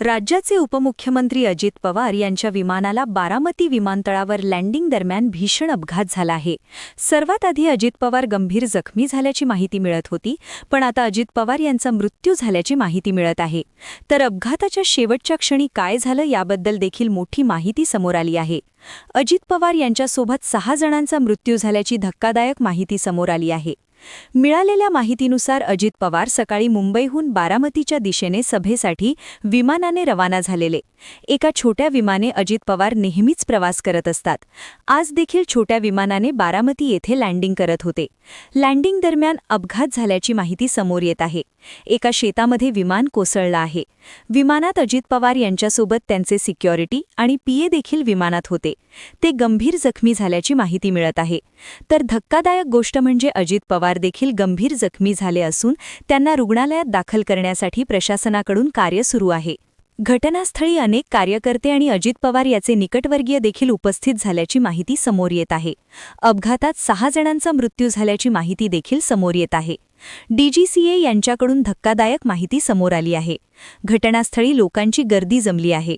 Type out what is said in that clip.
राज्याचे उपमुख्यमंत्री अजित पवार यांच्या विमानाला बारामती विमानतळावर लँडिंग दरम्यान भीषण अपघात झाला आहे. सर्वात आधी अजित पवार गंभीर जखमी झाल्याची माहिती मिळत होती पण आता अजित पवार यांचा मृत्यू झाल्याची माहिती मिळत आहे. तर अपघाताच्या शेवटच्या क्षणी काय झालं याबद्दल देखील मोठी माहिती समोर आली आहे. अजित पवार यांच्यासोबत सहा जणांचा मृत्यू झाल्याची धक्कादायक माहिती समोर आली आहे. मिळालेल्या माहितीनुसार अजित पवार सकाळी मुंबईहून बारामतीच्या दिशेने सभेसाठी विमानाने रवाना झालेले. एका छोट्या विमाने अजित पवार नेहमीच प्रवास करत असतात. आज देखील छोट्या विमानाने बारामती येथे लँडिंग करत होते. लँडिंग दरम्यान अपघात झाल्याची माहिती समोर येत आहे. एका शेतामध्ये विमान कोसळलं आहे. विमानात अजित पवार यांच्यासोबत त्यांचे सिक्युरिटी आणि पीए देखील विमानात होते. ते गंभीर जखमी झाल्याची माहिती मिळत आहे. तर धक्कादायक गोष्ट म्हणजे अजित पवार देखील गंभीर जखमी झाले असून त्यांना रुग्णालयात दाखल करण्यासाठी प्रशासनाकडून कार्य सुरू आहे. घटनास्थळी अनेक कार्यकर्ते आणि अजित पवार याचे निकटवर्गीय देखील उपस्थित झाल्याची माहिती समोर येत आहे. अपघातात सहा जणांचा मृत्यू झाल्याची माहिती देखील समोर येत आहे. डीजीसीए यांच्याकडून धक्कादायक माहिती समोर आली आहे. घटनास्थळी लोकांची गर्दी जमली आहे.